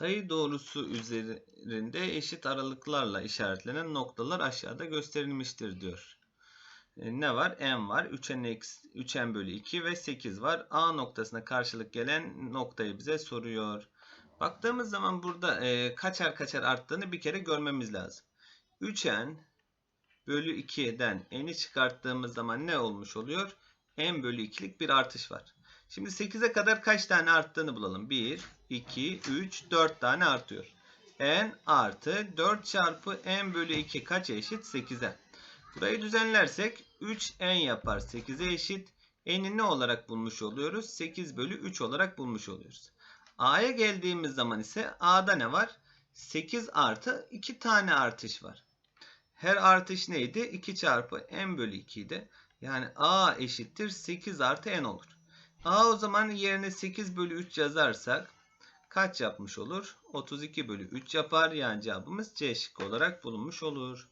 Sayı doğrusu üzerinde eşit aralıklarla işaretlenen noktalar aşağıda gösterilmiştir diyor. E, ne var? n var. 3n, eksi, 3n bölü 2 ve 8 var. A noktasına karşılık gelen noktayı bize soruyor. Baktığımız zaman burada e, kaçar kaçar arttığını bir kere görmemiz lazım. 3n bölü 2'den n'i çıkarttığımız zaman ne olmuş oluyor? n bölü 2'lik bir artış var. Şimdi 8'e kadar kaç tane arttığını bulalım. 1, 2, 3, 4 tane artıyor. n artı 4 çarpı n bölü 2 kaça eşit? 8'e. Burayı düzenlersek 3n yapar 8'e eşit. n'i ne olarak bulmuş oluyoruz? 8 bölü 3 olarak bulmuş oluyoruz. a'ya geldiğimiz zaman ise a'da ne var? 8 artı 2 tane artış var. Her artış neydi? 2 çarpı n bölü 2 idi. Yani a eşittir 8 artı n olur. A o zaman yerine 8 bölü 3 yazarsak kaç yapmış olur? 32 bölü 3 yapar. Yani cevabımız C şıkkı olarak bulunmuş olur.